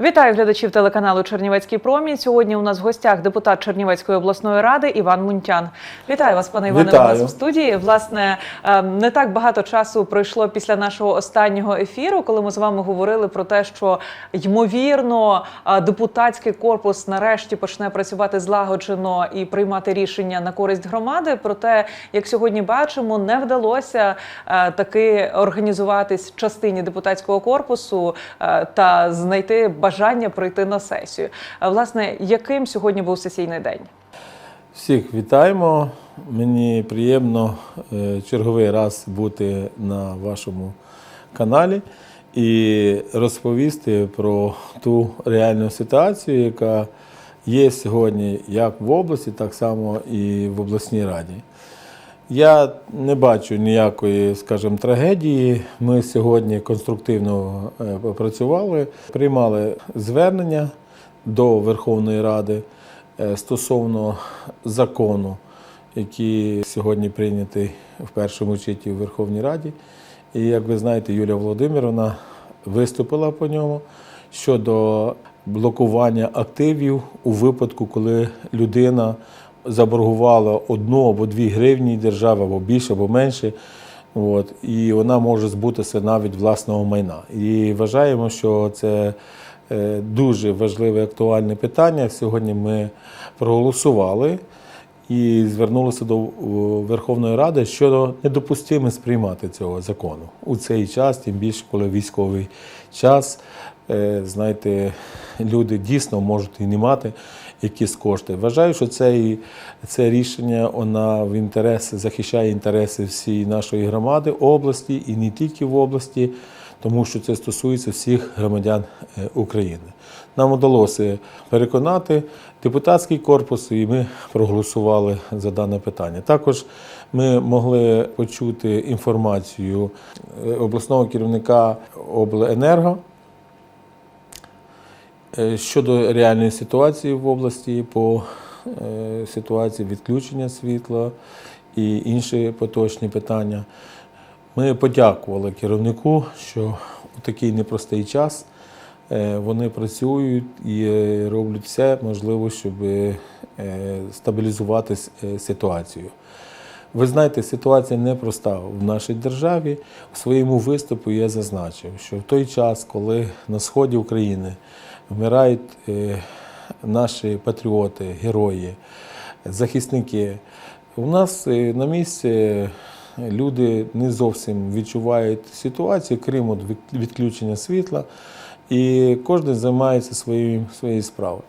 Вітаю глядачів телеканалу Чернівецький промінь. Сьогодні у нас в гостях депутат Чернівецької обласної ради Іван Мунтян. Вітаю вас, пане Іване. Вітаю. У нас у студії. Власне, е, не так багато часу пройшло після нашого останнього ефіру, коли ми з вами говорили про те, що ймовірно е, депутатський корпус нарешті почне працювати злагоджено і приймати рішення на користь громади. Проте, як сьогодні бачимо, не вдалося е, таки організуватись частині депутатського корпусу е, та знайти бажання прийти на сесію. Е, Власне, яким сьогодні був сесійний день? Всіх вітаємо. Мені приємно е, черговий раз бути на вашому каналі і розповісти про ту реальну ситуацію, яка є сьогодні як в області, так само і в обласній раді. Я не бачу ніякої, скажімо, трагедії. Ми сьогодні конструктивно е, попрацювали, приймали звернення до Верховної Ради е, стосовно закону, який сьогодні прийнятий в першому читті в Верховній Раді. І як ви знаєте, Юлія Володимировна виступила по ньому щодо блокування активів у випадку, коли людина заборгувала одну або дві гривні держави, або більше, або менше. От, і вона може збутися навіть власного майна. І вважаємо, що це е, дуже важливе актуальне питання. Сьогодні ми проголосували і звернулися до Верховної Ради щодо недопустимості приймати цього закону у цей час, тим більше коли військовий час. Е, Знаєте, люди дійсно можуть і не мати якісь кошти. Вважаю, що це, це рішення вона в інтерес захищає інтереси всієї нашої громади, області і не тільки в області, тому що це стосується всіх громадян е, України. Нам вдалося переконати депутатський корпус, і ми проголосували за дане питання. Також ми могли почути інформацію е, обласного керівника обленерго щодо реальної ситуації в області по е, ситуації відключення світла і інші поточні питання. Ми подякували керівнику, що у такий непростий час е, вони працюють і е, роблять все можливе, щоб е, стабілізувати е, ситуацію. Ви знаєте, ситуація непроста в нашій державі. У своєму виступі я зазначив, що в той час, коли на сході України вмирають е, наші патріоти, герої, захисники, у нас е, на місці люди не зовсім відчувають ситуацію, крім от відключення світла, і кожен займається своєю, своєю справою.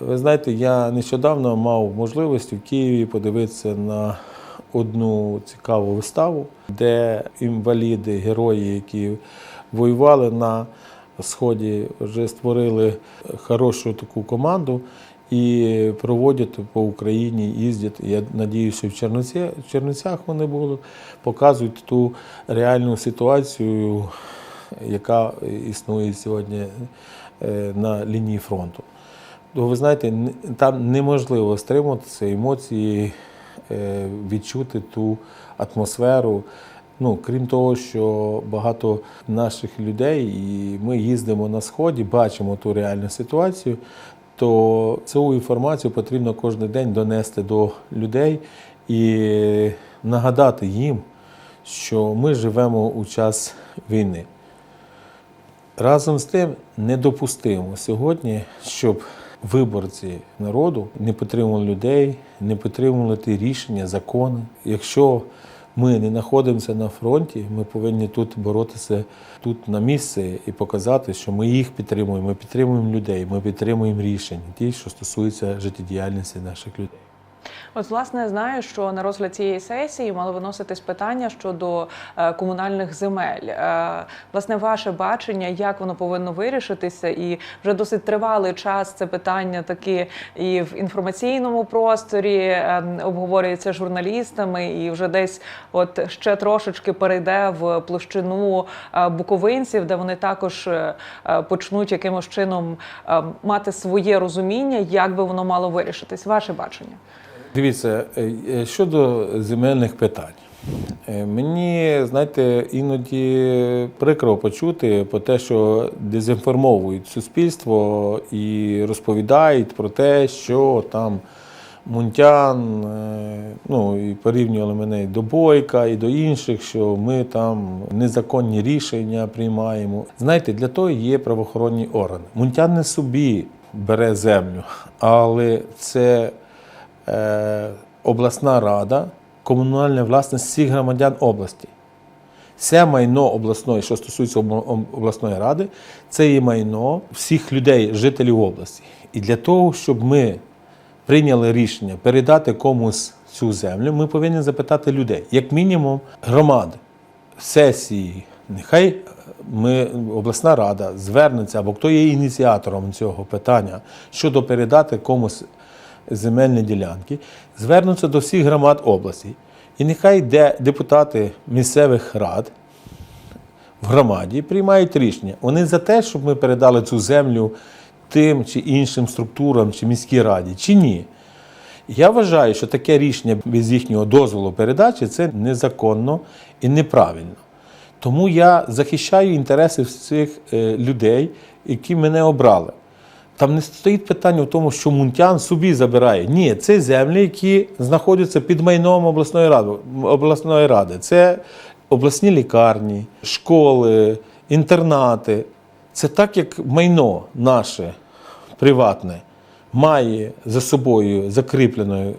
Ви знаєте, я нещодавно мав можливість в Києві подивитися на одну цікаву виставу, де інваліди, герої, які воювали на сході, вже створили хорошу таку команду і проводять по Україні, їздять. Я надіюся, в в Чернівцях вони були, показують ту реальну ситуацію, яка існує сьогодні е, на лінії фронту. То ви знаєте, там неможливо стримуватися емоції, е, відчути ту атмосферу. Ну, крім того, що багато наших людей, і ми їздимо на сході, бачимо ту реальну ситуацію, то цю інформацію потрібно кожен день донести до людей і нагадати їм, що ми живемо у час війни. Разом з тим недопустимо сьогодні, щоб виборці народу не підтримували людей, не підтримували ті рішення, закони. Якщо ми не знаходимося на фронті, ми повинні тут боротися тут на місці і показати, що ми їх підтримуємо, ми підтримуємо людей, ми підтримуємо рішення, ті, що стосуються життєдіяльності наших людей. От, власне, знаю, що на розгляд цієї сесії мало виноситись питання щодо е, комунальних земель. Е, власне, ваше бачення, як воно повинно вирішитися, і вже досить тривалий час це питання таки і в інформаційному просторі е, обговорюється журналістами, і вже десь от ще трошечки перейде в площину е, буковинців, де вони також почнуть якимось чином е, мати своє розуміння, як би воно мало вирішитись. Ваше бачення. Дивіться, е, е, щодо земельних питань. Е, Мені, знаєте, іноді прикро почути про те, що дезінформовують суспільство і розповідають про те, що там Мунтян, ну і порівнювали мене і до Бойка, і до інших, що ми там незаконні рішення приймаємо. Знаєте, для того є правоохоронні органи. Мунтян не собі бере землю, але це обласна рада, комунальна власність всіх громадян області. Це майно обласної, що стосується об- об- обласної ради, це є майно всіх людей, жителів області. І для того, щоб ми прийняли рішення передати комусь цю землю, ми повинні запитати людей, як мінімум, громади, сесії. Нехай е, ми, обласна рада звернеться, або хто є ініціатором цього питання щодо передати комусь земельні ділянки, звернуться до всіх громад області. І нехай де депутати місцевих рад в громаді приймають рішення. Вони за те, щоб ми передали цю землю тим чи іншим структурам чи міській раді, чи ні. Я вважаю, що таке рішення без їхнього дозволу передачі це незаконно і неправильно. Тому я захищаю інтереси всіх е, людей, які мене обрали. Там не стоїть питання в тому, що Мунтян собі забирає. Ні, це землі, які знаходяться під майном обласної ради. Обласної ради. Це обласні лікарні, школи, інтернати. Це так, як майно наше приватне має за собою закріплену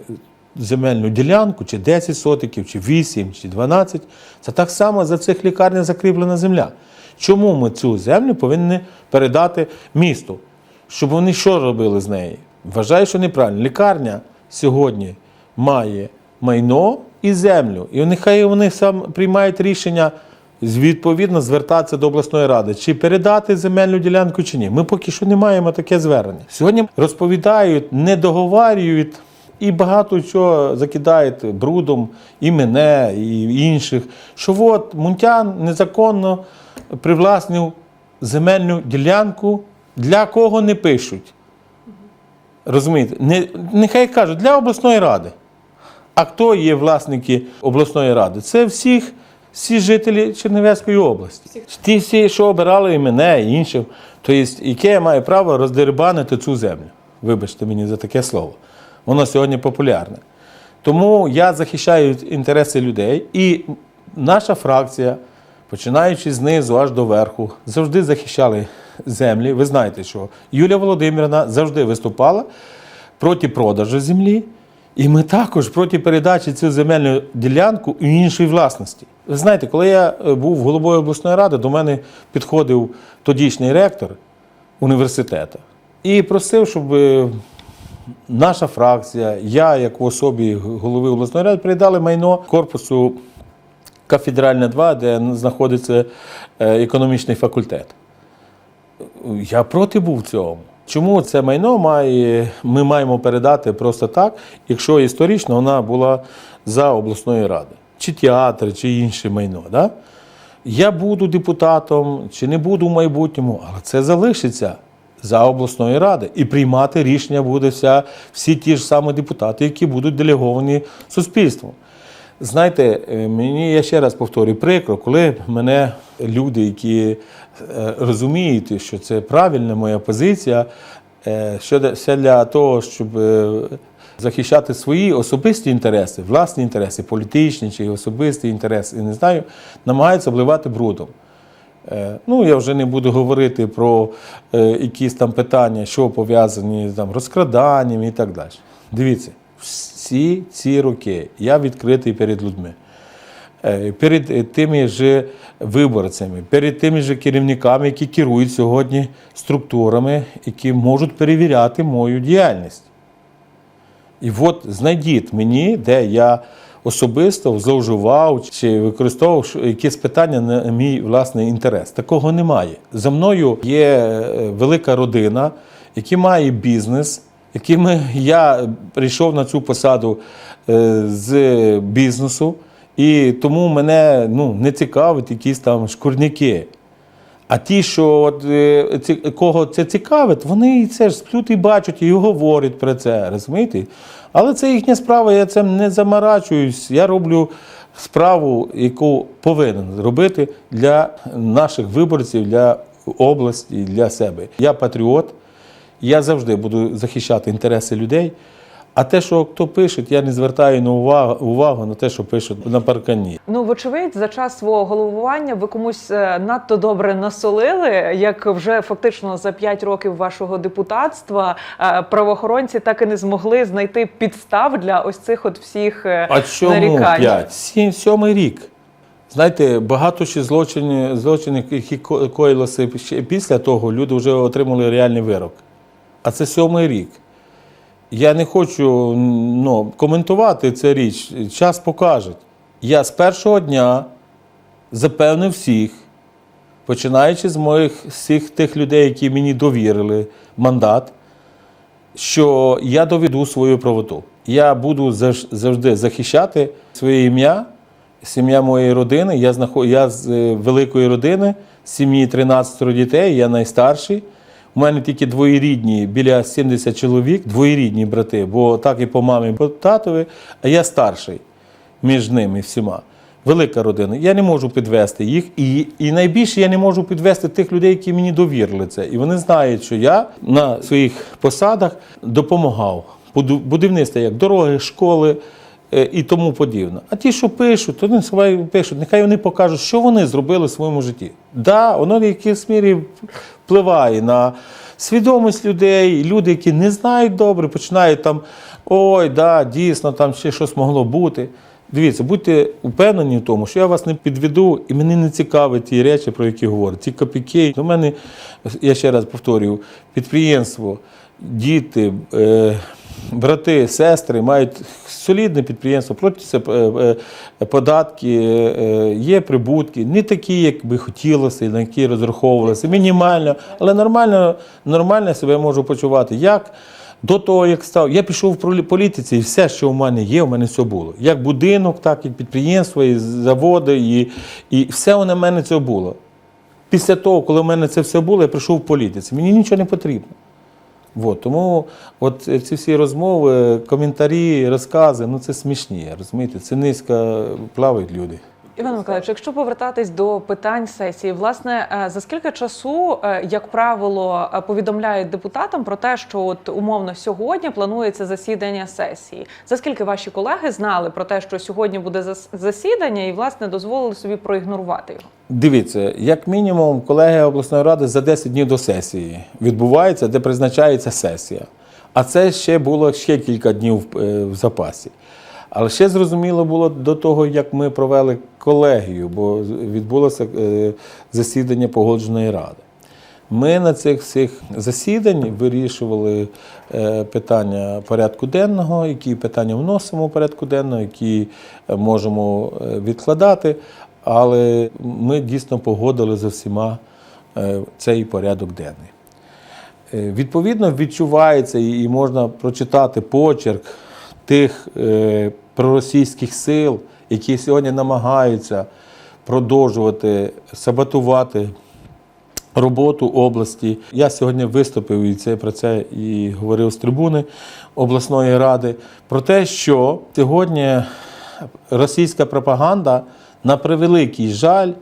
земельну ділянку, чи 10 сотиків, чи 8, чи 12. Це так само за цих лікарнях закріплена земля. Чому ми цю землю повинні передати місту? Щоб вони що робили з нею? Вважаю, що неправильно. Лікарня сьогодні має майно і землю. І нехай вони сам приймають рішення відповідно звертатися до обласної ради, чи передати земельну ділянку, чи ні. Ми поки що не маємо таке звернення. Сьогодні розповідають, не договарюють і багато чого закидають брудом і мене, і інших. Що от Мунтян незаконно привласнив земельну ділянку, для кого не пишуть. Розумієте? Не, нехай кажуть, для обласної ради. А хто є власники обласної ради? Це всіх, всі жителі Чернівецької області. Ті всі, що обирали і мене, і інших. Тобто, яке я маю право роздербанити цю землю. Вибачте мені за таке слово. Воно сьогодні популярне. Тому я захищаю інтереси людей, і наша фракція, починаючи знизу аж до верху, завжди захищали землі. Ви знаєте, що Юлія Володимирівна завжди виступала проти продажу землі. І ми також проти передачі цю земельну ділянку іншої власності. Ви знаєте, коли я е, був головою обласної ради, до мене підходив тодішній ректор університету і просив, щоб е, наша фракція, я, як в особі голови обласної ради, передали майно корпусу кафедральне 2, де знаходиться е, економічний факультет. Я проти був цьому. Чому це майно має, ми маємо передати просто так, якщо історично вона була за обласною радою, чи театр, чи інше майно. Да? Я буду депутатом, чи не буду в майбутньому, але це залишиться за обласною ради. І приймати рішення буде вся, всі ті ж самі депутати, які будуть делеговані суспільством. Знаєте, е, мені я ще раз повторюю, прикро, коли мене люди, які е, розуміють, що це правильна моя позиція, що все для того, щоб е, захищати свої особисті інтереси, власні інтереси, політичні чи особисті інтереси, не знаю, намагаються обливати брудом. Е, Ну, я вже не буду говорити про якісь там питання, що пов'язані з розкраданням і так далі. Дивіться, всі ці роки я відкритий перед людьми, перед е, тими ж виборцями, перед тими ж керівниками, які керують сьогодні структурами, які можуть перевіряти мою діяльність. І от знайдіть мені, де я особисто зловживав чи використовував якісь питання на мій власний інтерес. Такого немає. За мною є е, велика родина, яка має бізнес, якими я прийшов на цю посаду е, з бізнесу, і тому мене ну, не цікавить якісь там шкурняки. А ті, що от, е, ці, кого це цікавить, вони це ж сплють і бачать, і говорять про це, розумієте? Але це їхня справа, я цим не заморачуюсь. Я роблю справу, яку повинен робити для наших виборців, для області, для себе. Я патріот, я завжди буду захищати інтереси людей. А те, що хто пише, я не звертаю на увагу, увагу на те, що пишуть на паркані. Ну, вочевидь, за час свого головування ви комусь е, надто добре насолили, як вже фактично за 5 років вашого депутатства е, правоохоронці так і не змогли знайти підстав для ось цих от всіх е, А чому нарікань. 5? Сім, сьомий рік. Знаєте, багато ще злочинів, злочинів, які ко- коїлося ще після того, люди вже отримали реальний вирок. А це сьомий рік. Я не хочу ну, коментувати цю річ. Час покаже. Я з першого дня запевнив всіх, починаючи з моїх всіх тих людей, які мені довірили мандат, що я доведу свою правоту. Я буду завжди захищати своє ім'я, сім'я моєї родини. Я, знаход... я з е, великої родини, сім'ї 13 дітей, я найстарший. У мене тільки двоєрідні, біля 70 чоловік, двоєрідні брати, бо так і по мамі, і по татові, а я старший між ними всіма. Велика родина. Я не можу підвести їх. І, і найбільше я не можу підвести тих людей, які мені довірили це. І вони знають, що я на своїх посадах допомагав. Будівництво як дороги, школи і тому подібне. А ті, що пишуть, то вони хай пишуть, нехай вони покажуть, що вони зробили в своєму житті. Да, воно в якійсь мірі впливає на свідомість людей, люди, які не знають добре, починають там, ой, да, дійсно, там ще щось могло бути. Дивіться, будьте впевнені в тому, що я вас не підведу, і мені не цікаві ті речі, про які говорю. Ті копійки. У мене, я ще раз повторюю, підприємство, діти, е, брати, сестри мають солідне підприємство, платяться е, е, податки, е, є прибутки, не такі, як би хотілося, на які розраховувалося, мінімально, але нормально, нормально себе можу почувати. Як до того, як став, я пішов в політиці, і все, що у мене є, у мене все було. Як будинок, так і підприємство, і заводи, і, і все у мене це було. Після того, коли в мене це все було, я прийшов в політиці. Мені нічого не потрібно. От, тому от е, ці всі розмови, коментарі, розкази, ну це смішні, розумієте? Це низько плавають люди. Іван Миколаївич, якщо повертатись до питань сесії, власне, е, за скільки часу, е, як правило, е, повідомляють депутатам про те, що от умовно сьогодні планується засідання сесії? За скільки ваші колеги знали про те, що сьогодні буде зас- засідання, і власне дозволили собі проігнорувати його? Дивіться, як мінімум, колегія обласної ради за 10 днів до сесії відбувається, де призначається сесія. А це ще було ще кілька днів в запасі. Але ще зрозуміло було до того, як ми провели колегію, бо відбулося е, засідання погодженої ради. Ми на цих всіх засіданнях вирішували е, питання порядку денного, які питання вносимо в порядку денного, які е, можемо відкладати. Але ми дійсно погодили за всіма е, цей порядок денний. Відповідно, відчувається і можна прочитати почерк тих проросійських сил, які сьогодні намагаються продовжувати саботувати роботу області. Я сьогодні виступив і це про це і говорив з трибуни обласної ради про те, що сьогодні російська пропаганда на превеликий жаль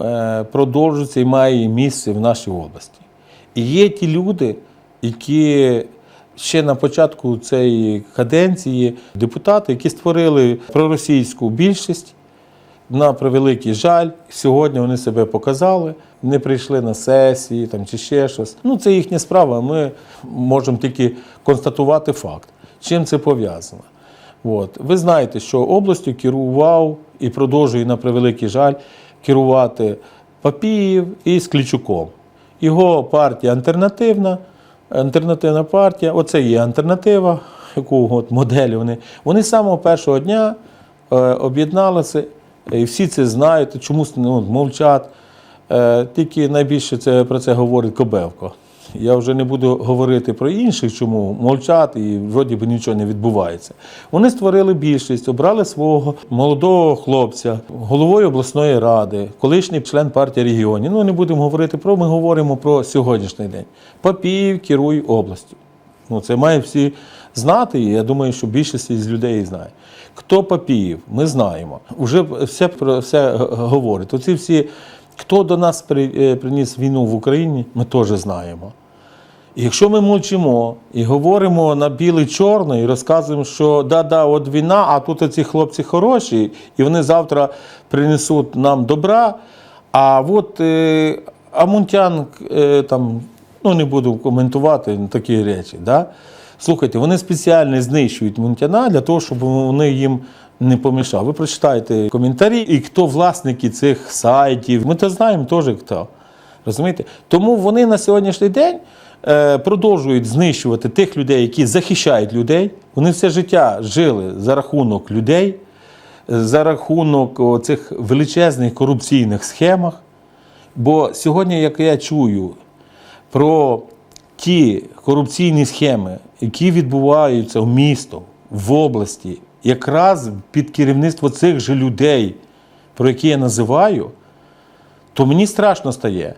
е, продовжується і має місце в нашій області. І є ті люди, які ще на початку цієї каденції депутати, які створили проросійську більшість. На превеликий жаль, сьогодні вони себе показали, не прийшли на сесії там, чи ще щось. Ну, це їхня справа. Ми можемо тільки констатувати факт. Чим це пов'язано? От. Ви знаєте, що областю керував і продовжує на превеликий жаль керувати Папіїв і Склічуком. Його партія альтернативна, альтернативна партія, оце є альтернатива, яку от модель вони. Вони з самого першого дня е, об'єдналися, і всі це знають, чомусь ну, мовчать. Е, тільки найбільше це, про це говорить Кобевко. Я вже не буду говорити про інших, чому мовчать і вроді би нічого не відбувається. Вони створили більшість, обрали свого молодого хлопця, головою обласної ради, колишній член партії регіонів. Ну, не будемо говорити про, ми говоримо про сьогоднішній день. Папіїв керує областю. Ну, це має всі знати, і я думаю, що більшість із людей знає. Хто Папіїв, ми знаємо. Уже все про все говорить. Оці всі, хто до нас е, приніс війну в Україні, ми теж знаємо. І якщо ми мовчимо і говоримо на білий-чорний, і розказуємо, що да-да, от війна, а тут ці хлопці хороші, і вони завтра принесуть нам добра. А от е, Амунтян е, там, ну не буду коментувати такі речі. Да? Слухайте, вони спеціально знищують Мунтяна для того, щоб вони їм не помішали. Ви прочитайте коментарі, і хто власники цих сайтів. Ми то знаємо теж хто. Розумієте? Тому вони на сьогоднішній день е, продовжують знищувати тих людей, які захищають людей. Вони все життя жили за рахунок людей, за рахунок цих величезних корупційних схемах. Бо сьогодні, як я чую про ті корупційні схеми, які відбуваються в місто, в області, якраз під керівництво цих же людей, про які я називаю, то мені страшно стає.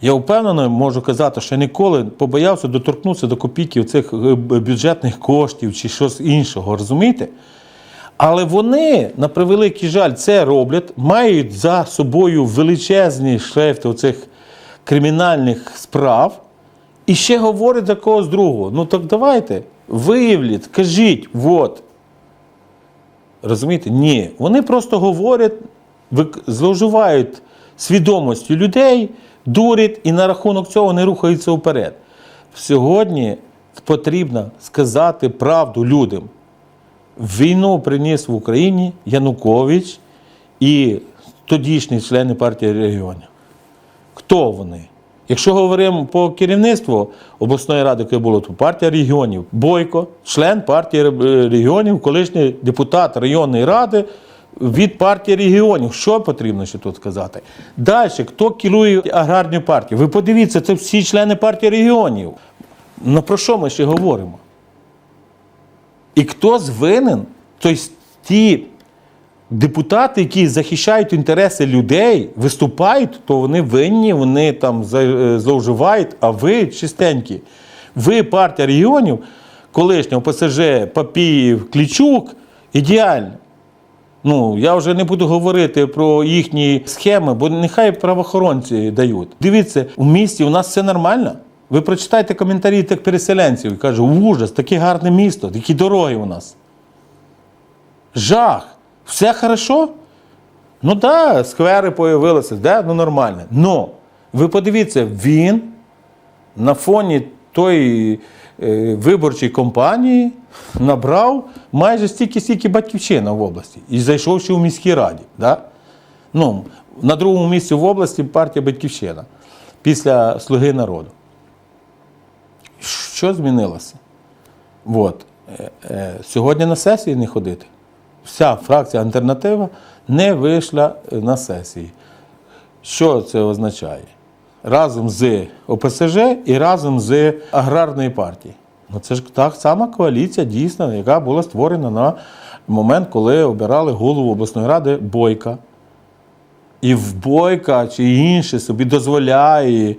Я впевнено можу казати, що я ніколи побоявся доторкнутися до копійки цих е, бюджетних коштів чи щось іншого, розумієте? Але вони, на превеликий жаль, це роблять, мають за собою величезні шлейфи оцих кримінальних справ і ще говорять за когось другого. Ну так давайте, виявлять, кажіть, от. Розумієте? Ні. Вони просто говорять, зловживають свідомістю людей, дурять і на рахунок цього не рухаються вперед. Сьогодні потрібно сказати правду людям. Війну приніс в Україні Янукович і тодішні члени партії регіонів. Хто вони? Якщо говоримо по керівництву обласної ради, яке було, то партія регіонів Бойко, член партії регіонів, колишній депутат районної ради від партії регіонів. Що потрібно ще тут сказати? Далі, хто керує аграрною партією? Ви подивіться, це всі члени партії регіонів. Ну про що ми ще говоримо? І хто звинен? Тобто ті депутати, які захищають інтереси людей, виступають, то вони винні, вони там е, зловживають, а ви чистенькі. Ви партія регіонів, колишнього ПСЖ, Папіїв, Клічук, ідеально. Ну, я вже не буду говорити про їхні схеми, бо нехай правоохоронці дають. Дивіться, у місті у нас все нормально. Ви прочитайте коментарі тих переселенців і кажуть, ужас, таке гарне місто, такі дороги у нас. Жах. Все хорошо? Ну так, да, сквери появилися, да? ну нормально. Но ви подивіться, він на фоні тої е, виборчої кампанії набрав майже стільки, стільки батьківщина в області і зайшов ще у міській раді. Да? Ну, на другому місці в області партія Батьківщина після Слуги народу. Що змінилося? От. Е, е, Сьогодні на сесії не ходити. Вся фракція альтернатива не вийшла на сесії. Що це означає? Разом з ОПСЖ і разом з аграрної партії. Ну це ж та сама коаліція, дійсно, яка була створена на момент, коли обирали голову обласної ради Бойка. І в Бойка чи інші собі дозволяє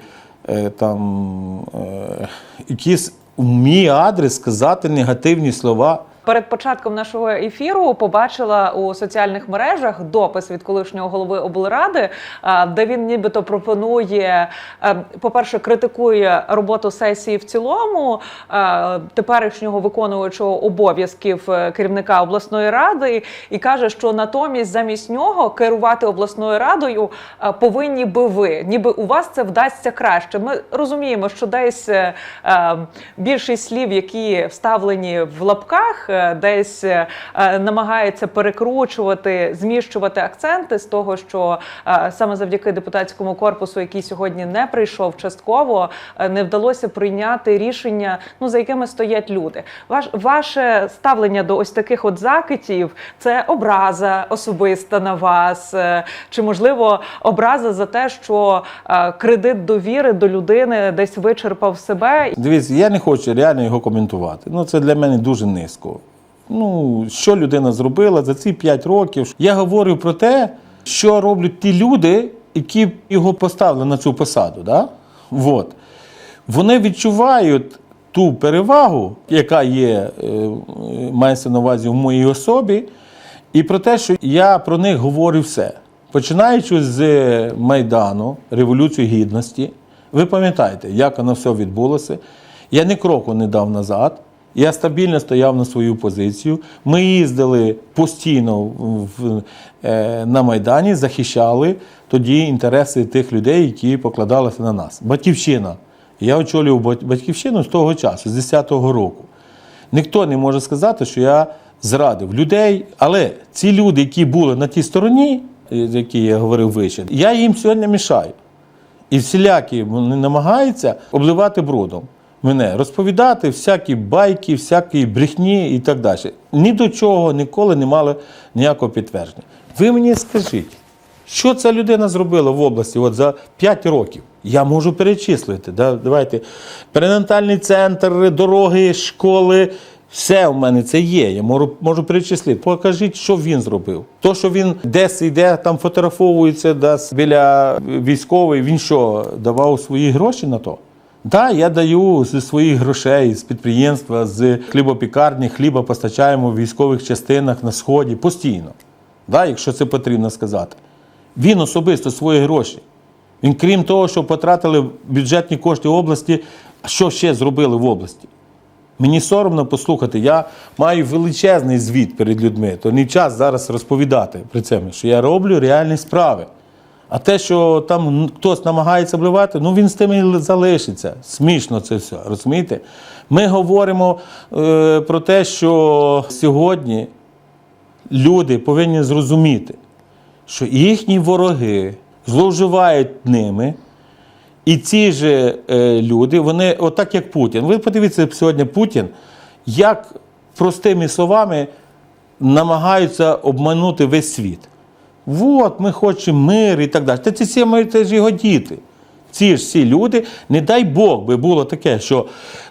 е, там, е, якісь в мій адрес сказати негативні слова. Перед початком нашого ефіру побачила у соціальних мережах допис від колишнього голови облради, а, де він нібито пропонує, е, по-перше, критикує роботу сесії в цілому е, теперішнього виконуючого обов'язків е, керівника обласної ради, і каже, що натомість замість нього керувати обласною радою е, повинні би ви, ніби у вас це вдасться краще. Ми розуміємо, що десь е, е, більшість слів, які вставлені в лапках, е, десь е, е, намагається перекручувати, зміщувати акценти з того, що е, саме завдяки депутатському корпусу, який сьогодні не прийшов частково, е, не вдалося прийняти рішення, ну за якими стоять люди. Ваш ваше ставлення до ось таких от закидів це образа особиста на вас, е, чи можливо образа за те, що е, кредит довіри до людини десь вичерпав себе. Дивіться, я не хочу реально його коментувати. Ну, це для мене дуже низько. Ну, що людина зробила за ці 5 років. Я говорю про те, що роблять ті люди, які його поставили на цю посаду. Да? Вот. Вони відчувають ту перевагу, яка є, е, мається на увазі в моїй особі, і про те, що я про них говорю все. Починаючи з Майдану, Революції Гідності, ви пам'ятаєте, як воно все відбулося. Я ні кроку не дав назад. Я стабільно стояв на свою позицію. Ми їздили постійно в, е, на Майдані, захищали тоді інтереси тих людей, які покладалися на нас. Батьківщина. Я очолював батьківщину з того часу, з 10-го року. Ніхто не може сказати, що я зрадив людей, але ці люди, які були на тій стороні, е, які я говорив вище, я їм сьогодні мішаю. І всілякі вони намагаються обливати брудом мене, розповідати всякі байки, всякі брехні і так далі. Ні до чого ніколи не мали ніякого підтвердження. Ви мені скажіть, що ця людина зробила в області от за 5 років? Я можу перечислити. Да? Давайте. Перинатальний центр, дороги, школи. Все в мене це є. Я можу, можу перечислити. Покажіть, що він зробив. То, що він десь йде, там фотографовується десь біля військової, він що, давав свої гроші на то? Да, я даю зі своїх грошей, з підприємства, з хлібопікарні, хліба постачаємо в військових частинах на сході постійно. Да, якщо це потрібно сказати. Він особисто свої гроші. Він, крім того, що потратили бюджетні кошти області, що ще зробили в області? Мені соромно послухати, я маю величезний звіт перед людьми, то не час зараз розповідати при цьому, що я роблю реальні справи. А те, що там хтось намагається обливати, ну він з тим і залишиться. Смішно це все, розумієте? Ми говоримо е, про те, що сьогодні люди повинні зрозуміти, що їхні вороги зловживають ними. І ці ж е, люди, вони, отак як Путін. Ви подивіться сьогодні Путін, як простими словами намагаються обманути весь світ. От ми хочемо мир і так далі. Та це, це, це ж його діти. Ці ж всі люди, не дай Бог би було таке, що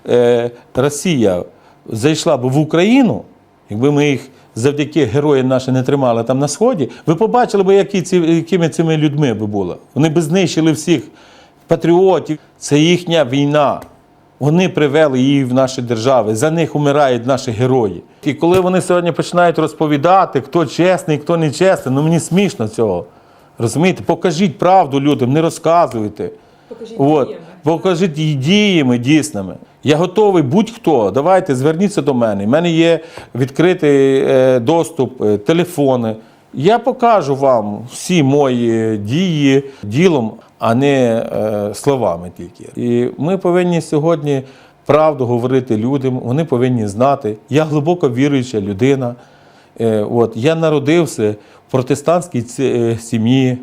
е, Росія зайшла б в Україну, якби ми їх завдяки героям нашим не тримали там на Сході, ви побачили б, які ці, якими цими людьми би було. Вони б знищили всіх патріотів. Це їхня війна. Вони привели її в наші держави, за них умирають наші герої. І коли вони сьогодні починають розповідати, хто чесний, хто не чесний, ну мені смішно цього. Розумієте? Покажіть правду людям, не розказуйте. Покажіть От, діями. покажіть її діями дійсними. Я готовий будь-хто. Давайте зверніться до мене. У мене є відкритий е, доступ, е, телефони. Я покажу вам всі мої дії ділом, а не е, словами тільки. І ми повинні сьогодні правду говорити людям. Вони повинні знати. Я глибоко віруюча людина. Е, От, я народився в протестантській е, сім'ї.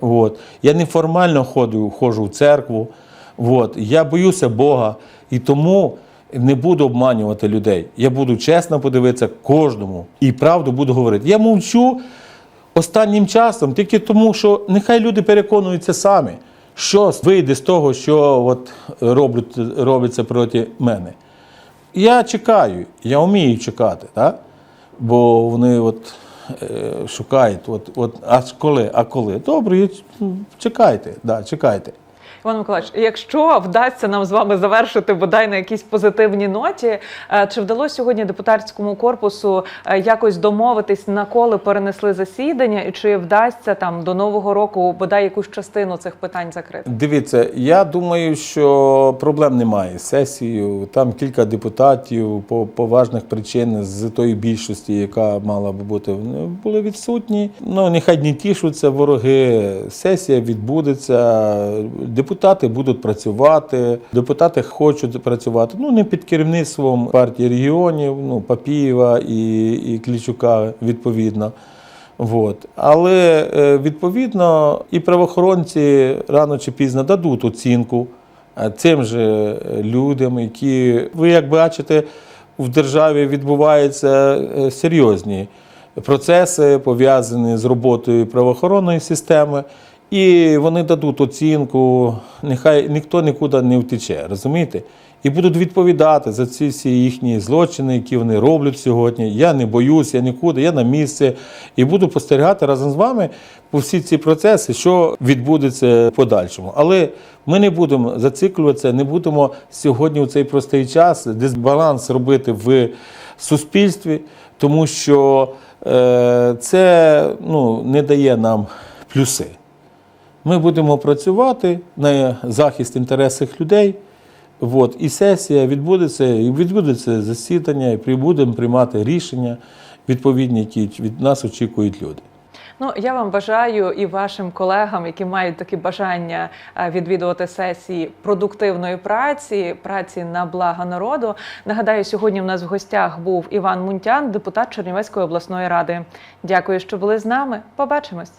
От, я неформально ходжу, ходжу в церкву. От, я боюся Бога і тому не буду обманювати людей. Я буду чесно подивитися кожному і правду буду говорити. Я мовчу останнім часом тільки тому, що нехай люди переконуються самі, що вийде з того, що от роблять, робиться проти мене. Я чекаю, я вмію чекати, так? бо вони от, е, шукають, от, от, а коли, а коли? Добре, чекайте, да, чекайте. Іван Миколаївич, якщо вдасться нам з вами завершити бодай на якійсь позитивній ноті, е, чи вдалося сьогодні депутатському корпусу е, якось домовитись, на коли перенесли засідання, і чи вдасться там до нового року бодай якусь частину цих питань закрити? Дивіться, я думаю, що проблем немає з сесією. Там кілька депутатів по поважних причин з тої більшості, яка мала би бути, були відсутні. Ну нехай не тішуться вороги. Сесія відбудеться. Депутати будуть працювати. Депутати хочуть працювати. Ну не під керівництвом партії регіонів, ну Папієва і, і Клічука відповідно. От. Але е, відповідно і правоохоронці рано чи пізно дадуть оцінку е, цим же е, людям, які ви як бачите, в державі відбуваються серйозні процеси, пов'язані з роботою правоохоронної системи. І вони дадуть оцінку, нехай ніхто нікуди не втече, розумієте? і будуть відповідати за ці всі їхні злочини, які вони роблять сьогодні. Я не боюсь, я нікуди, я на місці і буду спостерігати разом з вами по всі ці процеси, що відбудеться в подальшому. Але ми не будемо зациклюватися, не будемо сьогодні у цей простий час дисбаланс робити в суспільстві, тому що е, це ну, не дає нам плюси. Ми будемо працювати на захист інтересів людей. От, і сесія відбудеться, і відбудеться засідання, і будемо приймати рішення відповідні, які від нас очікують люди. Ну, я вам бажаю і вашим колегам, які мають такі бажання е, відвідувати сесії продуктивної праці, праці на благо народу. Нагадаю, сьогодні в нас в гостях був Іван Мунтян, депутат Чернівецької обласної ради. Дякую, що були з нами. Побачимось.